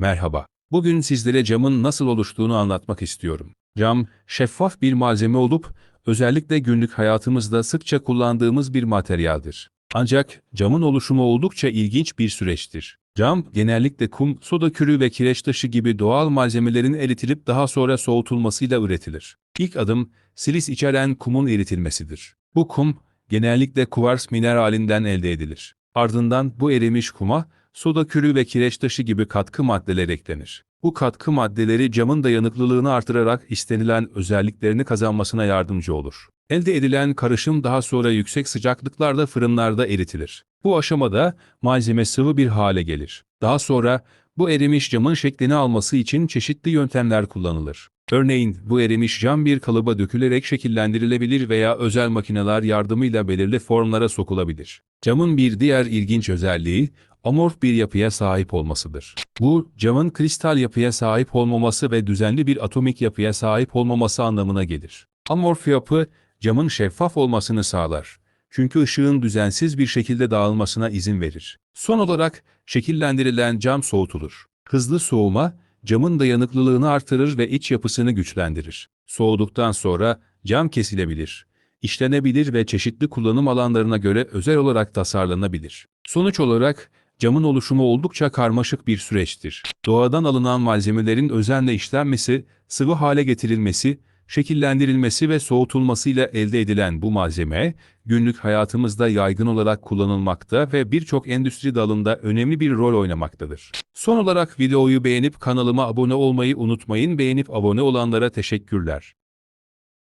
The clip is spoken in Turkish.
Merhaba. Bugün sizlere camın nasıl oluştuğunu anlatmak istiyorum. Cam, şeffaf bir malzeme olup, özellikle günlük hayatımızda sıkça kullandığımız bir materyaldir. Ancak camın oluşumu oldukça ilginç bir süreçtir. Cam, genellikle kum, soda kürü ve kireç taşı gibi doğal malzemelerin eritilip daha sonra soğutulmasıyla üretilir. İlk adım, silis içeren kumun eritilmesidir. Bu kum, genellikle kuvars mineralinden elde edilir. Ardından bu erimiş kuma, soda kürü ve kireç taşı gibi katkı maddeler eklenir. Bu katkı maddeleri camın dayanıklılığını artırarak istenilen özelliklerini kazanmasına yardımcı olur. Elde edilen karışım daha sonra yüksek sıcaklıklarda fırınlarda eritilir. Bu aşamada malzeme sıvı bir hale gelir. Daha sonra bu erimiş camın şeklini alması için çeşitli yöntemler kullanılır. Örneğin bu erimiş cam bir kalıba dökülerek şekillendirilebilir veya özel makineler yardımıyla belirli formlara sokulabilir. Camın bir diğer ilginç özelliği amorf bir yapıya sahip olmasıdır. Bu, camın kristal yapıya sahip olmaması ve düzenli bir atomik yapıya sahip olmaması anlamına gelir. Amorf yapı, camın şeffaf olmasını sağlar. Çünkü ışığın düzensiz bir şekilde dağılmasına izin verir. Son olarak, şekillendirilen cam soğutulur. Hızlı soğuma, camın dayanıklılığını artırır ve iç yapısını güçlendirir. Soğuduktan sonra cam kesilebilir, işlenebilir ve çeşitli kullanım alanlarına göre özel olarak tasarlanabilir. Sonuç olarak camın oluşumu oldukça karmaşık bir süreçtir. Doğadan alınan malzemelerin özenle işlenmesi, sıvı hale getirilmesi, şekillendirilmesi ve soğutulmasıyla elde edilen bu malzeme, günlük hayatımızda yaygın olarak kullanılmakta ve birçok endüstri dalında önemli bir rol oynamaktadır. Son olarak videoyu beğenip kanalıma abone olmayı unutmayın. Beğenip abone olanlara teşekkürler.